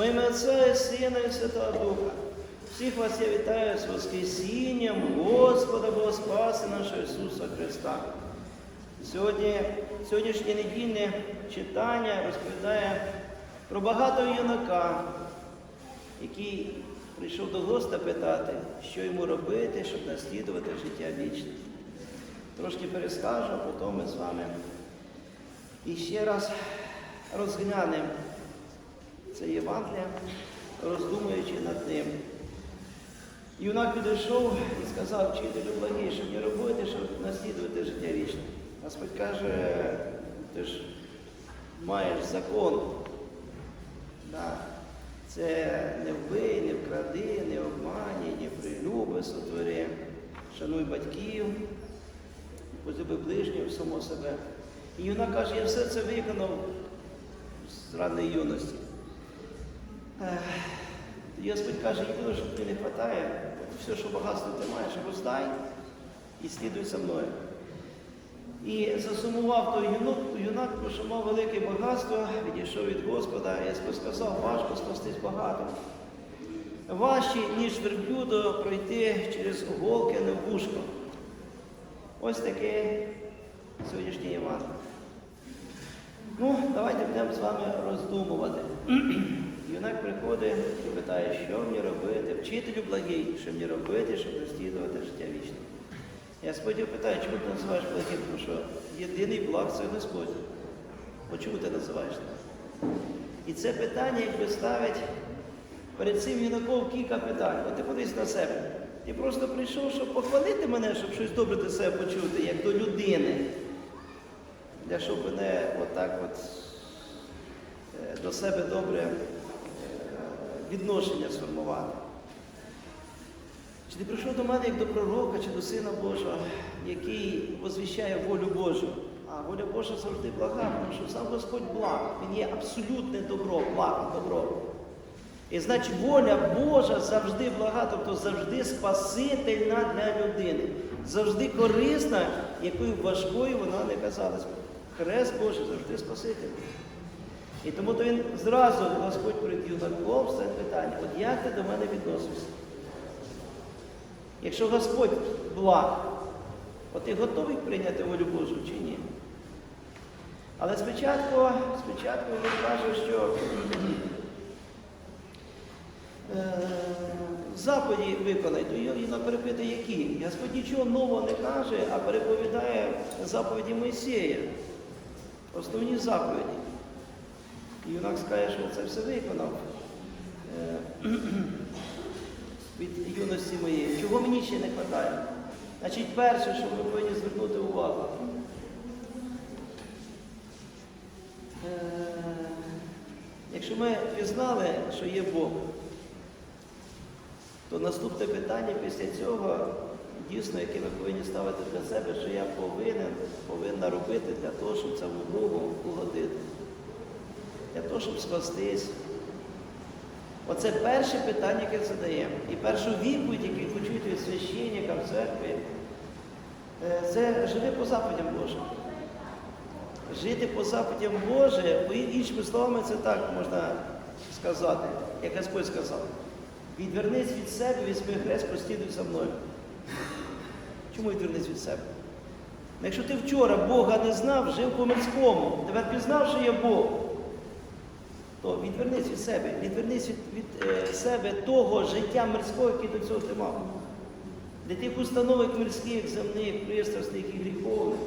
Во ім'я Отця і Сина і Святого Духа. Всіх вас я вітаю з Воскресінням Господа Бога Спаси нашого Ісуса Христа. Сьогодні, сьогоднішнє недільне читання розповідає про багатого юнака, який прийшов до Госта питати, що йому робити, щоб наслідувати життя вічне. Трошки перескажу, а потім ми з вами і ще раз розглянемо це Євангелія, роздумуючи над ним. Юнак підійшов і сказав, вчителю благий, щоб не робити, щоб наслідувати життя вічне. Господь каже, ти ж маєш закон. Да. Це не вбий, не вкради, не обмані, не прилюби, сотвори, шануй батьків, полюби ближнього, само себе. І юнак каже, я все це виконав з ранньої юності. Господь каже, єдине, що тобі не вистачає, все, що багатство ти маєш, роздай і слідуй за мною. І засумував той юнак, юнак, тому що мав велике багатство, відійшов від Господа, і Господь сказав, важко спастись багато. Важче, ніж верблюдо пройти через голки в вушко. Ось таке сьогоднішнє Євангеліє. Ну, давайте будемо з вами роздумувати. Юнак приходить і питає, що мені робити, вчителю благий, що мені робити, щоб наслідувати життя вічне. Я Господь питаю, чому ти називаєш благим? Тому що єдиний благ це Господь. От чому ти називаєш так? І це питання, якби ставить перед цим юнаком кілька питань. От ти подивись на себе. Ти просто прийшов, щоб похвалити мене, щоб щось добре до себе почути, як до людини. Для щоб мене отак от е, до себе добре відношення сформувати. Чи ти прийшов до мене як до пророка чи до Сина Божого, який возвіщає волю Божу? А воля Божа завжди блага, тому що сам Господь благ. Він є абсолютне добро, благо, добро. І значить, воля Божа завжди блага, тобто завжди спасительна для людини, завжди корисна, якою важкою вона не казалась. Хрест Божий завжди спасительний. І тому то він зразу Господь перед юнаком це питання, от як ти до мене відносишся? Якщо Господь благ, от ти готовий прийняти волю Божу чи ні? Але спочатку, спочатку він каже, що е, заповіді виконай, то Йона перепитує, які. Господь нічого нового не каже, а переповідає заповіді Мойсея. Основні заповіді. Юнак скаже, що це все виконав е, від юності моєї. Чого мені ще не вистачає? Значить, перше, що ми повинні звернути увагу. Е, Якщо ми пізнали, що є Бог, то наступне питання після цього, дійсно, яке ми повинні ставити для себе, що я повинен, повинна робити для того, щоб цьому Богу угодити. Для того, щоб спастись. Оце перше питання, яке задаємо. І першу відповідь, яку почують від священника в церкві, е, це живи по заповідям Божим. Жити по заповідям Божим, бо іншими словами, це так можна сказати, як Господь сказав. Відвернись від себе, візьми хрест, прослідуй за мною. Чому відвернись від себе? Ну, Якщо ти вчора Бога не знав, жив по мирському, тепер пізнав, що є Бог, то відвернись від себе, відвернись від, від е, себе того життя мирського, яке до цього ти мав. Для тих установок мирських, земних, пристрасних і гріховних.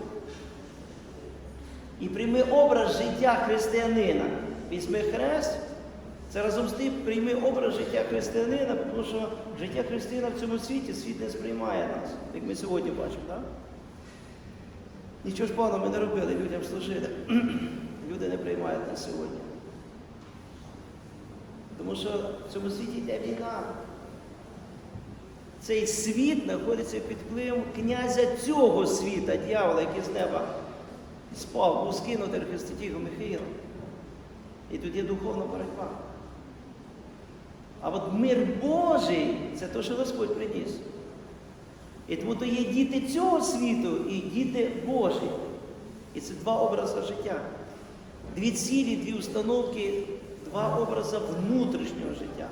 І прийми образ життя християнина. Візьми хрест, це разом з тим прийми образ життя християнина, тому що життя християнина в цьому світі світ не сприймає нас, як ми сьогодні бачимо. так? Нічого ж поганого ми не робили, людям служили. Люди не приймають нас сьогодні. Тому що в цьому світі йде війна. Цей світ знаходиться під впливом князя цього світа, дьявола, який з неба спав, був скинутий Христотігу Михаїла. І тут є духовна боротьба. А от мир Божий це те, що Господь приніс. І тому то є діти цього світу і діти Божі. І це два образи життя. Дві цілі, дві установки два образи внутрішнього життя.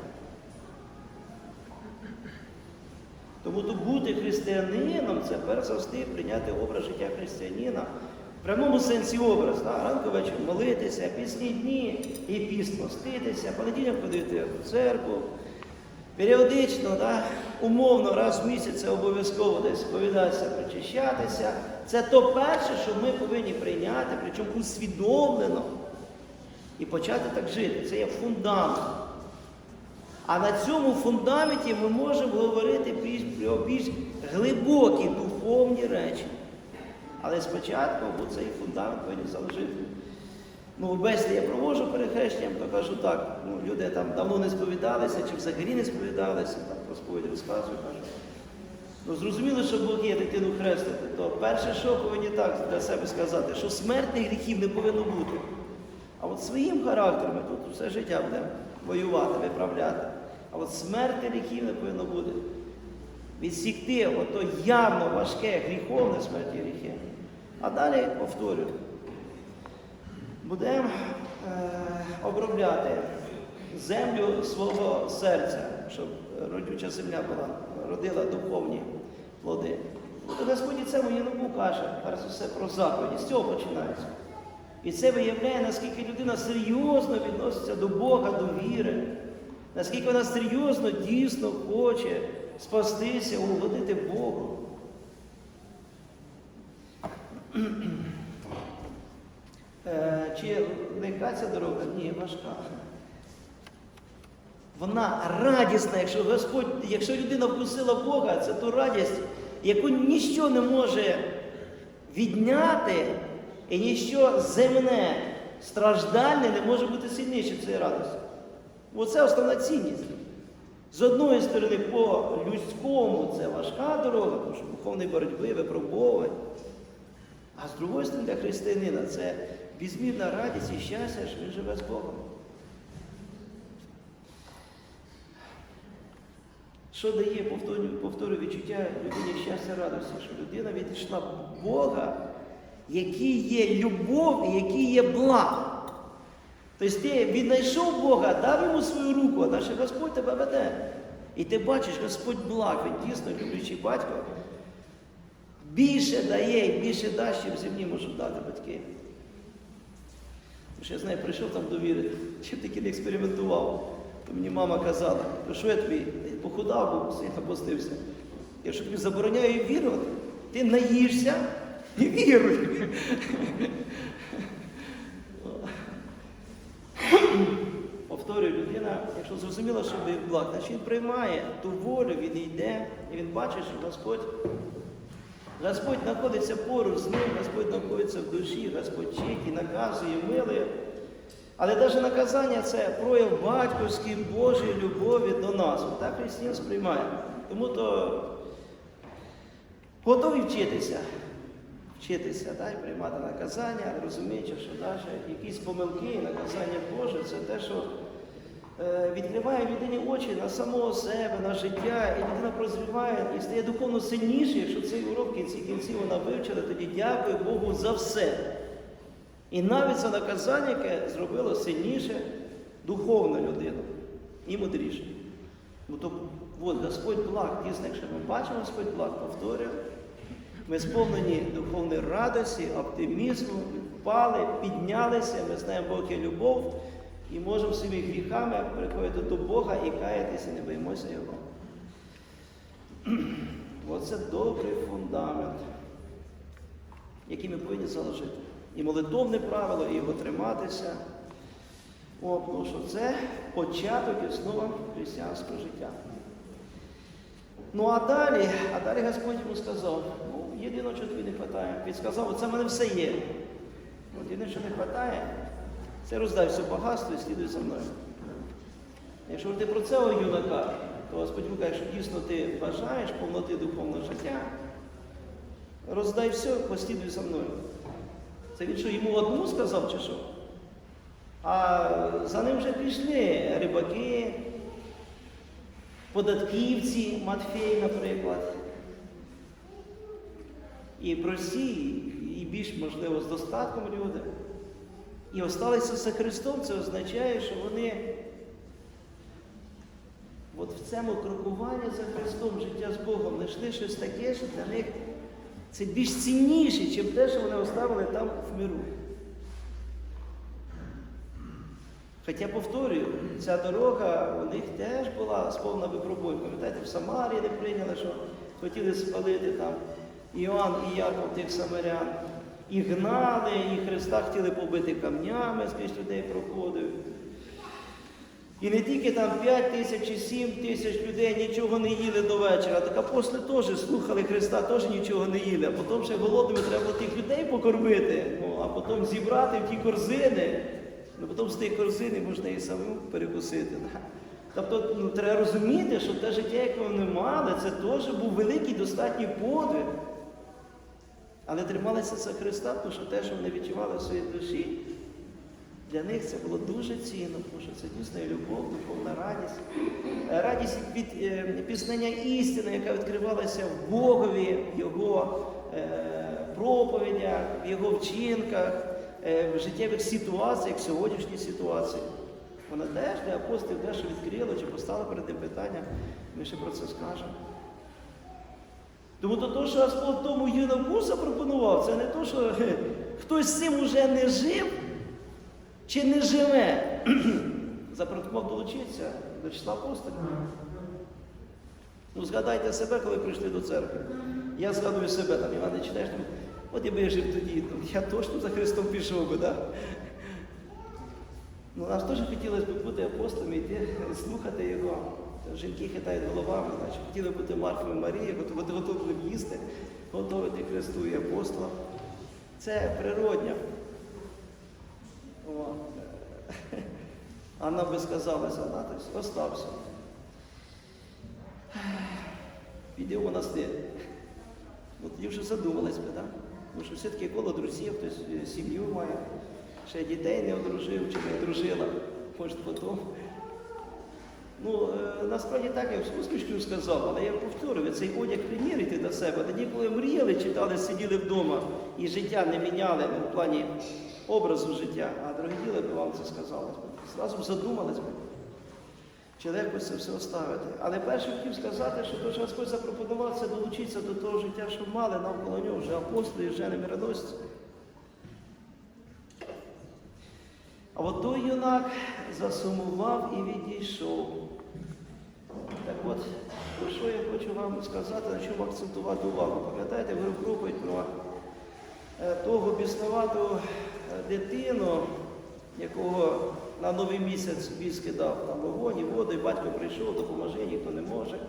Тому то бути християнином це перш за все прийняти образ життя християнина. В прямому сенсі образ, да? ранку вечір молитися, пісні дні і піст поститися, понеділок ходити в церкву. Періодично, да? умовно, раз в місяць обов'язково десь сповідатися, причащатися. Це то перше, що ми повинні прийняти, причому усвідомлено і почати так жити. Це є фундамент. А на цьому фундаменті ми можемо говорити про більш глибокі духовні речі. Але спочатку цей фундамент повинен заложити. Ну, в бесіді я провожу перехрещенням, то кажу так, ну, люди там давно не сповідалися, чи взагалі не сповідалися, там про сповідь розказую, кажу. Ну, зрозуміло, що Бог є дитину хрестити, то перше, що повинні так для себе сказати, що смертних гріхів не повинно бути. А от своїм характером ми тут все життя будемо воювати, виправляти. А от смерти гріхів не повинно бути. Відсікти ото явно важке гріховне смерті гріхи. А далі повторюю, будемо е, обробляти землю свого серця, щоб родюча земля була, родила духовні плоди. Господь і це моє каже, перш за все про заповіді. З цього починається. І це виявляє, наскільки людина серйозно відноситься до Бога, до віри, наскільки вона серйозно дійсно хоче спастися, угодити Богу. Е, Чи легка ця дорога? Ні, важка. Вона радісна, якщо Господь, якщо людина вкусила Бога, це ту радість, яку ніщо не може відняти, і ніщо земне, страждальне не може бути сильнішим цієї радості. Оце основна цінність. З одної сторони, по людському це важка дорога, тому що духовної боротьби, випробовувань. А з другої сторони, для християнина це безмірна радість і щастя, що він живе з Богом. Що дає повторю, повторю відчуття людині щастя радості, що людина відійшла Бога, який є любов який є благ. Тобто ти віднайшов Бога, дав йому свою руку, а наш Господь тебе веде. І ти бачиш, Господь благ, він дійсно люблячий батько. Більше дає і більше дасть, чим землі можуть дати батьки. Тому що я знаю, прийшов там до віри, чим таки не експериментував. То мені мама казала, то що я тобі похудав, бо сильно постився. Я що тобі забороняю вірувати, ти наїшся і віруй. Повторюю, людина, якщо зрозуміла, що Бог благ, значить він приймає ту волю, він йде, і він бачить, що Господь, Господь знаходиться поруч з ним, Господь знаходиться в душі, Господь вчить і наказує, милує. Але навіть наказання це прояв батьківської Божої любові до нас. Так християн сприймає. Тому то готові вчитися, вчитися, да, і приймати наказання, розуміючи, що навіть якісь помилки наказання Боже це те, що е, відкриває людині очі на самого себе, на життя, і людина прозріває і стає духовно сильніше, якщо цей урок в кінці кінців вона вивчила, тоді дякую Богу за все. І навіть за наказання, яке зробило сильніше духовну людину і мудріше. Бо то от, Господь благ, дійсно, якщо ми бачимо Господь благ, повторюю, ми сповнені духовної радості, оптимізму, впали, піднялися, ми знаємо Бог є любов і можемо своїми гріхами приходити до Бога і каятися, не боїмося Його. Оце добрий фундамент, який ми повинні заложити. І молитовне правило, і його триматися. О, тому що це початок і основа християнського життя. Ну а далі, а далі Господь йому сказав, ну, єдине, що тобі не вистачає. Він сказав, оце в мене все є. От єдине, що не вистачає, це роздай все багатство і слідуй за мною. Якщо ти про це юнака, то Господь каже, що дійсно ти бажаєш повноти духовного життя, роздай все, послідуй за мною. Це він що йому одному сказав чи що? А за ним вже пішли рибаки, податківці, Матфей, наприклад. І прості, і більш, можливо, з достатком люди. і осталися за Христом, це означає, що вони от в цьому крокуванні за Христом, життя з Богом, знайшли щось таке, що для них це більш цінніше, ніж те, що вони оставили там в миру. Хоча, повторюю, ця дорога у них теж була сповна випробувань. Пам'ятаєте, в Самарії не прийняли, що хотіли спалити там Іоанн і Яков тих самарян. І гнали, і Христа хотіли побити камнями, скрізь людей проходив. І не тільки там 5 тисяч чи 7 тисяч людей нічого не їли до вечора, так апостоли теж слухали Христа, теж нічого не їли, а потім ще голодними треба було тих людей покормити, ну, а потім зібрати в ті корзини. Ну, потім з тієї корзини можна і самому перекусити. Да? Тобто ну, треба розуміти, що те життя, яке вони мали, це теж був великий достатній подвиг. Але трималися за Христа, тому що те, що вони відчували в своїй душі, для них це було дуже цінно, тому що це дійсно любов, духовна радість. Е, Радість від е, пізнання істини, яка відкривалася в Богові, в Його е, проповідях, в Його вчинках, е, в життєвих ситуаціях, в сьогоднішній ситуації. Вона теж для апостолів дещо відкрила чи поставила перед ним питання, ми ще про це скажемо. Тому то, то, що Господь тому юнаку запропонував, це не то, що хтось з цим уже не жив чи не живе. Запропонував долучитися до числа апостолів. Ну, згадайте себе, коли прийшли до церкви. Я згадую себе, там Іван, не читаєш, от якби я жив тоді, ну, я точно за Христом пішов би, да? Ну, нам теж хотілося б бути апостолами, йти слухати його. Жінки хитають головами, значить, хотіли бути Марфою готувати готові їсти, готувати Христу і апостола. Це природня. О. Анна би сказала занадтось, остався. Піди в монастир. От тоді вже задумались би, так? Тому що все-таки коло друзів, хтось е, сім'ю має, ще дітей не одружив чи не одружила. Може потім. Ну, е, насправді так, я в усмішку сказав, але я повторюю, цей одяг примірити до себе. Тоді, коли мріяли, читали, сиділи вдома і життя не міняли ну, в плані образу життя, а дорогі діли би вам це сказали. Зразу задумались би, чи легко це все оставити. Але перше хотів сказати, що то, що Господь запропонував, це долучитися до того життя, що мали навколо нього вже апостоли, вже не мироносці. А от той юнак засумував і відійшов. Так от, що я хочу вам сказати, на чому акцентувати увагу. Пам'ятаєте, говорив проповідь про е, того біснувату е, дитину, якого на новий місяць біс кидав там вогонь і воду, батько прийшов, допоможи, ніхто не може.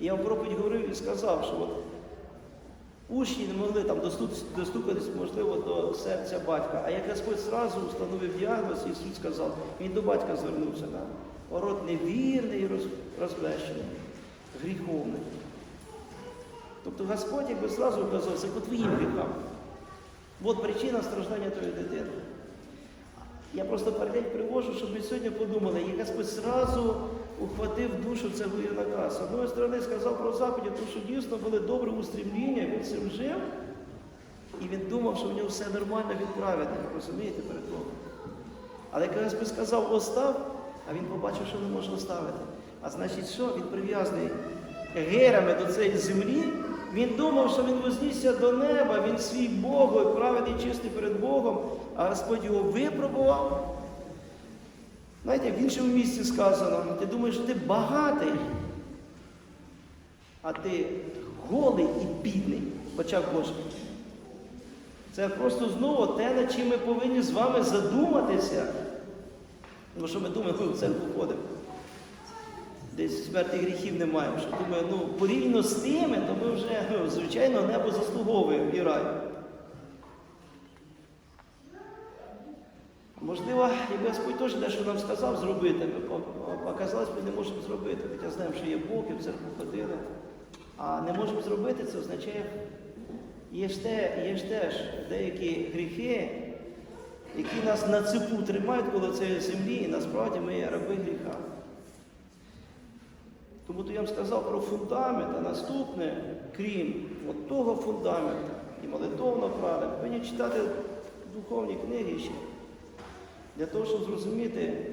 І я в проповідь говорив і сказав, що от Учні не могли там достукатись, можливо, до серця батька. А як Господь зразу встановив діагноз, Ісус сказав, він до батька звернувся. Да? Ород невірний розбещений, гріховний. Тобто Господь якби зразу вказав, це по твоїм гріхам. От причина страждання твоєї дитини. Я просто паралель привожу, щоб ми сьогодні подумали, як Господь зразу ухватив душу цього юнака. З одної сторони сказав про заповіді, тому що дійсно були добре устремління, він цим жив, і він думав, що в нього все нормально він праведний, розумієте, перед Богом. Але коли Господь сказав остав, а він побачив, що не може оставити. А значить, що? Він прив'язаний герами до цієї землі. Він думав, що він вознісся до неба, він свій Бог, праведний, чистий перед Богом, а Господь його випробував. Знаєте, в іншому місці сказано, ти думаєш, що ти багатий, а ти голий і бідний в очах. Це просто знову те, над чим ми повинні з вами задуматися. Тому що ми думаємо, ми в церкву ходимо. Десь смерті гріхів не маємо. Що думаю, ну порівняно з тими, то ми вже, ну, звичайно, небо заслуговуємо і рай. Можливо, якби Господь теж дещо нам сказав зробити, ми по- оказалось, ми не можемо зробити. Хоча знаємо, що є Бог, і в церкву ходили. А не можемо зробити, це означає, є ж, те, є ж теж деякі гріхи, які нас на цепу тримають коло цієї землі, і насправді ми є раби гріха. Тому то я вам сказав про фундамент, а наступне, крім от того фундаменту і молитовного правила, повинні читати духовні книги ще. для того, щоб зрозуміти,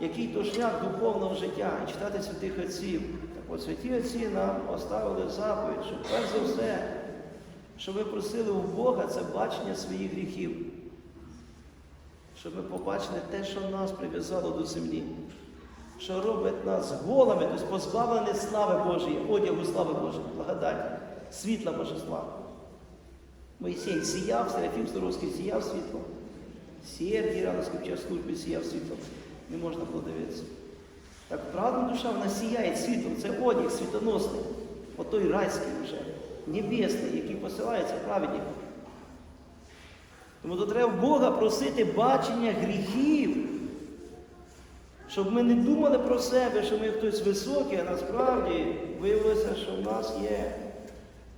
який то шлях духовного життя і читати святих отців. Так от святі отці нам оставили заповідь, що перш за все, що ми просили у Бога, це бачення своїх гріхів. Щоб ми побачили те, що нас прив'язало до землі, що робить нас голими, тобто позбавлені слави Божої, одягу слави Божої, благодаті, світла Божества. Моїсей сіяв, Серафім Здоровський сіяв світлом. Сергій Рановський під час служби сіяв світлом. Не можна було дивитися. Так правда душа вона сіяє світлом, це одяг світоносний, отой райський вже, небесний, який посилається праведником. Тому то треба в Бога просити бачення гріхів, щоб ми не думали про себе, що ми хтось високий, а насправді виявилося, що в нас є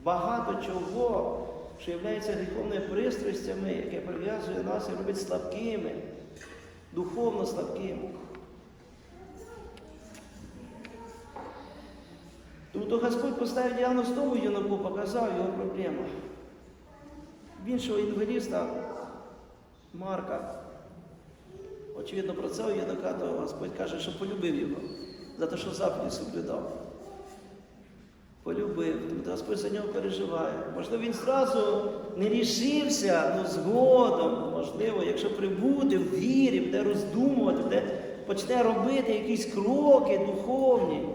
багато чого, що є гріховними пристрастями, яке прив'язує нас і робить слабкими, духовно слабкими. Тому то Господь поставив діагноз тому юнаку, показав його проблему. В іншого інваліста Марка. Очевидно, про цього юнака, то Господь каже, що полюбив його за те, що заповіді соблюдав. Полюбив, тому Господь за нього переживає. Можливо, він зразу не рішився, але згодом, можливо, якщо прибуде в вірі, буде роздумувати, де почне робити якісь кроки духовні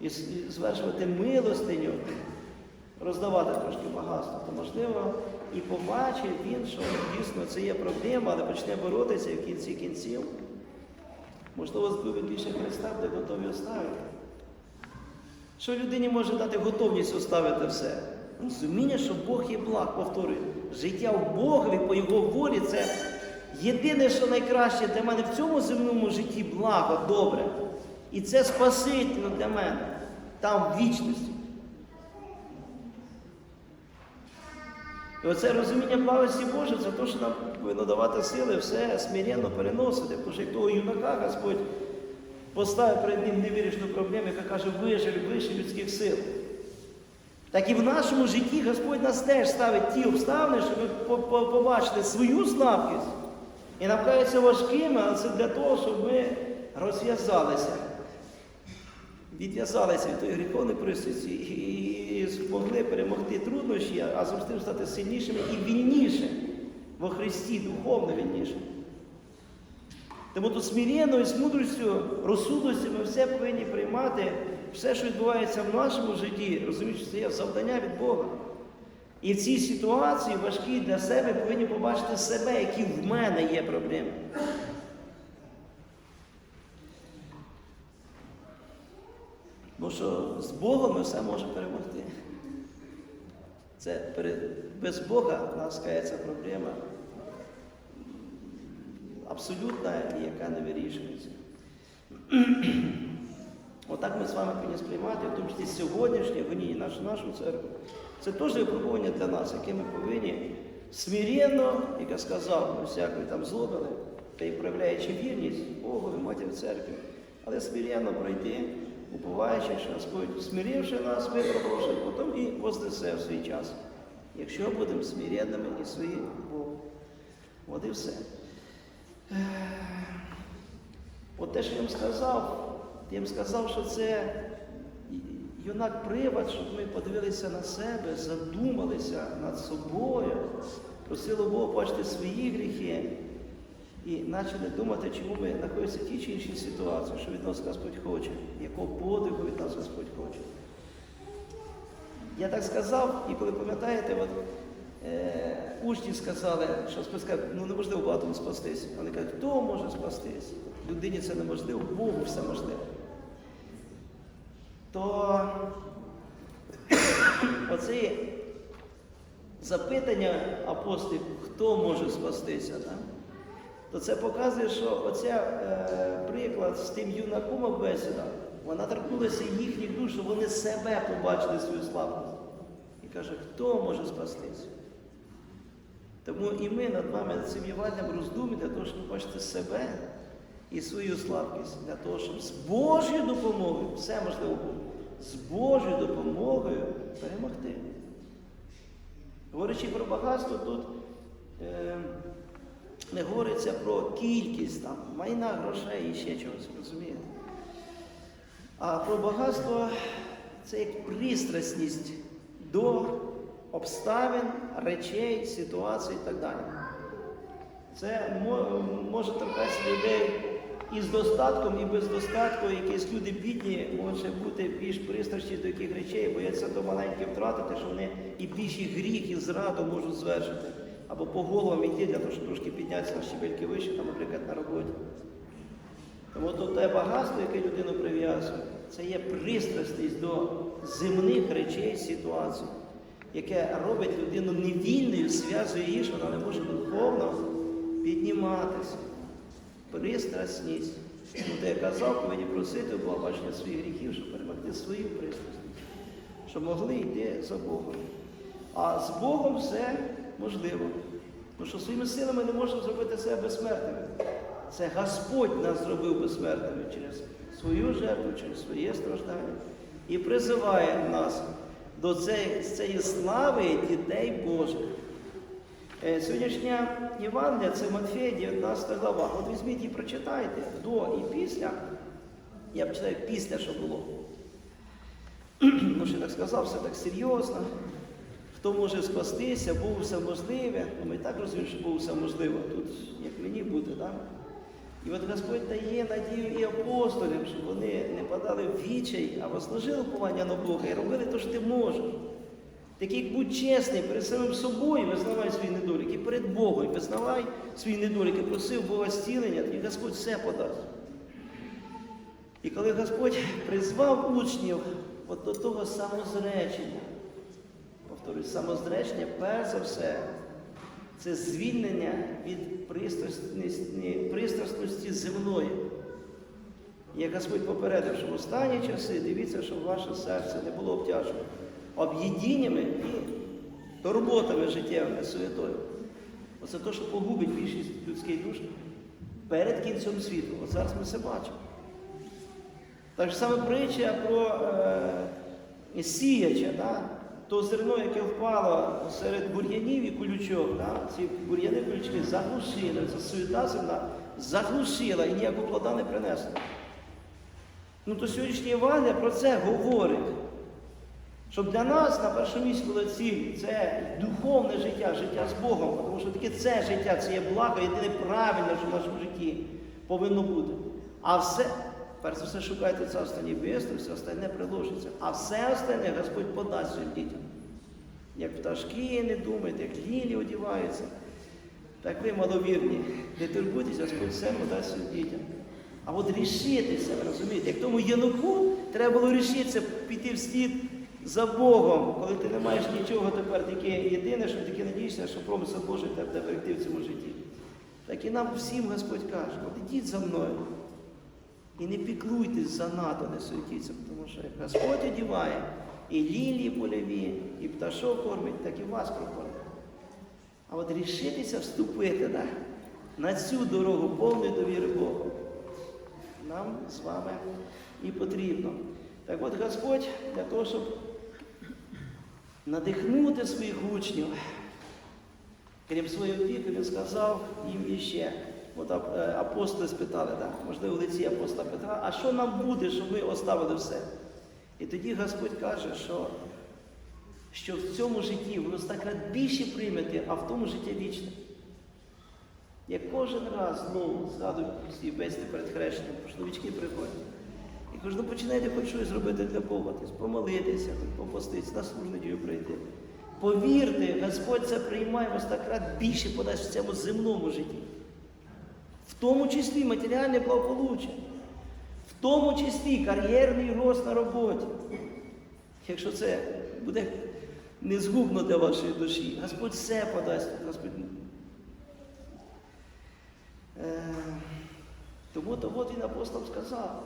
і звершувати милостиню, роздавати трошки багатство, то можливо і побачить він, що дійсно це є проблема, але почне боротися і в кінці кінців. Можливо, збив більше Христа, буде готові оставити. Що людині може дати готовність оставити все? Розуміння, що Бог є благ, повторюю. Життя в Богові по Його волі це єдине, що найкраще для мене в цьому земному житті благо, добре. І це спасительно для мене там в вічності. І оце розуміння благості Божої, це те, що нам повинно давати сили все смиренно переносити. Тому що як того юнака Господь поставив перед ним невирішену проблему, яка каже, вище, вище людських сил. Так і в нашому житті Господь нас теж ставить ті обставини, щоб ми по- по- побачили свою слабкість. І нам кажеться важкими, але це для того, щоб ми розв'язалися. Відв'язалися від тої гріховної пристрасті і змогли перемогти труднощі, а з тим стати сильнішими і вільнішими во Христі, духовно вільнішими. Тому тут смиренно і з мудрістю, розсудністю ми все повинні приймати, все, що відбувається в нашому житті, розуміючи, це є завдання від Бога. І в цій ситуації важкій для себе повинні побачити себе, які в мене є проблеми. Бо що з Богом ми все можемо перемогти. Це без Бога у нас кається проблема абсолютна і яка не вирішується. Отак ми з вами повинні сприймати, в тому числі сьогоднішнє гоніння нашу, нашу церкву. Це теж випробування для нас, яке ми повинні смиренно, як я сказав, всякої там злобили, та й проявляючи вірність Богу і матір церкви, але смиренно пройти, уповаючи, що Господь, смиривши нас, випробувавши, потім і вознесе в свій час. Якщо будемо смиренними і свої Богу. От і все. От те, що я їм сказав, я їм сказав, що це юнак привод, щоб ми подивилися на себе, задумалися над собою, просили Бога бачити свої гріхи і почали думати, чому ми знаходимося в тій чи іншій ситуації, що від нас Господь хоче, якого подвигу від нас Господь хоче. Я так сказав, і коли пам'ятаєте, от, е, учні сказали, що сказав, ну неможливо багатому спастись. Вони кажуть, хто може спастись? Людині це неможливо, Богу все можливо. То оце запитання апостолів, хто може спастися, так? То це показує, що оця е, приклад з тим юнаком бесіда, вона торкнулася їхніх душ, щоб вони себе побачили свою слабкість. І каже, хто може спастись? Тому і ми над вами цим Євангелієм роздумі для того, щоб побачити себе і свою слабкість, для того, щоб з Божою допомогою, все можливо з Божою допомогою перемогти. Говорячи про багатство, тут е, не говориться про кількість там, майна, грошей і ще чогось, розумієте? А про багатство це як пристрасність до обставин, речей, ситуацій і так далі. Це може торкатися людей і з достатком, і без достатку. Якісь люди бідні можуть бути більш пристрасні до яких речей, бояться то маленьке втратити, що вони і більші гріх, і зраду можуть звершити. Або по головам йти для того, щоб трошки піднятися на щебельки вище, там, наприклад, на роботі. Тому то те багатство, яке людину прив'язує, це є пристрасність до земних речей, ситуацій, яке робить людину невільною, зв'язує її, що вона не може духовно підніматися. Пристрасність. Ну, де я казав, повинні просити Бога бачення своїх гріхів, щоб перемогти свою пристрасність, щоб могли йти за Богом. А з Богом все можливо. Тому що своїми силами не можна зробити себе безсмертними. Це Господь нас зробив безсмертними через свою жертву, через своє страждання і призиває нас до цієї, цієї слави дітей Божих. Е, Сьогоднішня Євангелія це Матфея, 19 глава. От візьміть і прочитайте до і після. Я почитаю після, що було. Ну, що я так сказав, все так серйозно. Хто може спастися, було все можливе. Ну, ми так розуміємо, що було все можливо. Тут як мені бути, так? І от Господь дає надію і апостолам, щоб вони не падали в вічай, а возложили уповання на Бога і робили те, що ти можеш. Такий будь чесний перед самим собою, визнавай свої недоліки, і перед Богом, визнавай свої недоліки, просив Бога зцілення, тоді Господь все подасть. І коли Господь призвав учнів от до того самозречення, повторюю, самозречення, перш за все, це звільнення від пристрасності, пристрасності земної. Як Господь попередив, що в останні часи дивіться, щоб ваше серце не було обтяжено об'єднаннями і турботами життєвими суетою. Оце те, що погубить більшість людських душ перед кінцем світу. От зараз ми це бачимо. Так саме притча про е, сіяча, да? То зерно, яке впало серед бур'янів і колючок, да? ці бур'яни і колючки заглушили, ця суєта земна заглушила і ніякого плода не принесла. Ну то сьогоднішня Євангелія про це говорить. Щоб для нас на першому місці була ціль, це духовне життя, життя з Богом, тому що таке це життя, це є благо, єдине правильне, що в нашому житті повинно бути. А все, перш за все, шукайте царство небесне, все остальне приложиться. А все остальне Господь подасть своїм дітям. Як пташки не думайте, як лілі одіваються, так ви маловірні. Не турбуйтесь, Господь все подасть своїм дітям. А от рішитися, розумієте, як тому єнуку треба було рішитися піти в слід за Богом, коли ти не маєш нічого тепер, тільки єдине, що тільки надієшся, що промисел Божий тебе берегти в цьому житті. Так і нам всім Господь каже, от ідіть за мною. І не піклуйтесь занадто, не суетіться, тому що як Господь одіває і лілії польові, і пташок кормить, так і вас прокормить. А от рішитися вступити да, на цю дорогу повної довіри Богу. Нам з вами і потрібно. Так от Господь для того, щоб надихнути своїх учнів, крім своєї опіки, він сказав їм іще. От е, апостоли спитали, так, можливо, в лиці апостола Петра, а що нам буде, щоб ми оставили все? І тоді Господь каже, що, що в цьому житті ви стакрат більше приймете, а в тому життя вічне. Я кожен раз знову згадую всі бесіди перед хрещенням, бо ж новички приходять. І кажу, ну починайте хоч щось зробити для Бога, помолитися, попоститися, на службу прийти. Повірте, Господь це приймає вас так більше подасть в цьому земному житті. Тому числі матеріальне благополуччя, в тому числі кар'єрний рост на роботі. Якщо це буде незгубно для вашої душі, Господь все подасть. Господь Е, Тому то от він апостол сказав,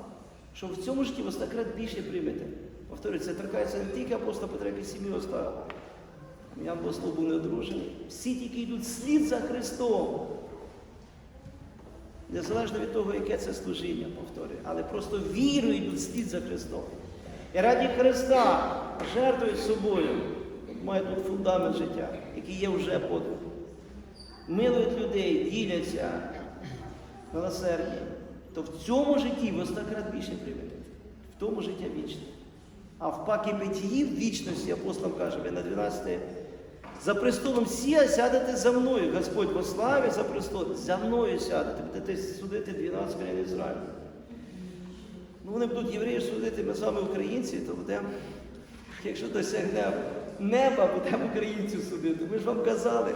що в цьому житті ви стакрат більше приймете. Повторюю, це торкається не тільки апостола Петра, який сім'ю оставив. Мій апостол був неодружений. Всі тільки йдуть слід за Христом. Незалежно від того, яке це служіння, повторюю, але просто вірою йдуть слід за Христом. І раді Христа жертвують собою, мають тут фундамент життя, який є вже подвиг. милують людей, діляться милосердні, то в цьому житті ви стократ більше приймете. В тому життя вічне. А в пакі питії в вічності апостол каже, ви на 12 за престолом сія сядете за мною. Господь по славі за престол, за мною сядете, будете судити 12 країн Ізраїлю. Ну, вони будуть євреїв судити, ми з вами українці, то будемо, якщо досягнемо неба, будемо українців судити. Ми ж вам казали.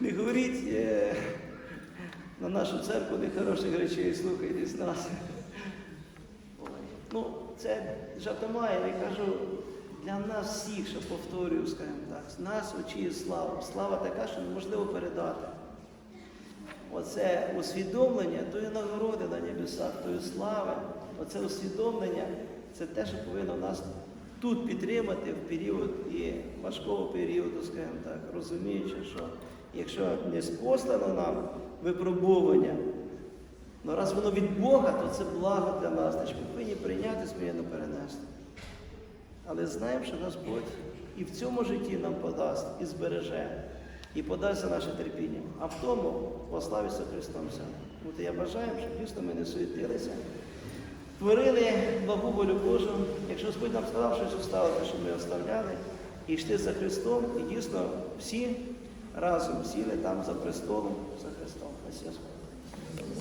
Не говоріть е, на нашу церкву нехороших речей, слухайтесь нас. Ой, Ну, це жартомає, я кажу, для нас всіх, що повторюю, скажімо так, з нас очіє слава. Слава така, що неможливо передати. Оце усвідомлення тої нагороди на небесах, тої слави, оце усвідомлення, це те, що повинно нас тут підтримати в період і важкого періоду, скажімо так, розуміючи, що якщо не спослано нам випробування, ну раз воно від Бога, то це благо для нас, значить ми повинні прийняти сміяно перенести. Але знаємо, що Господь і в цьому житті нам подасть, і збереже, і подасть за наше терпіння. А в тому пославиться Христом. От я бажаю, щоб дійсно ми не суетилися. Творили благу волю Божу. Якщо Господь нам сказав щось оставити, щоб ми оставляли, і йшли за Христом, і дійсно всі разом сіли там за престолом за Христом. Христос.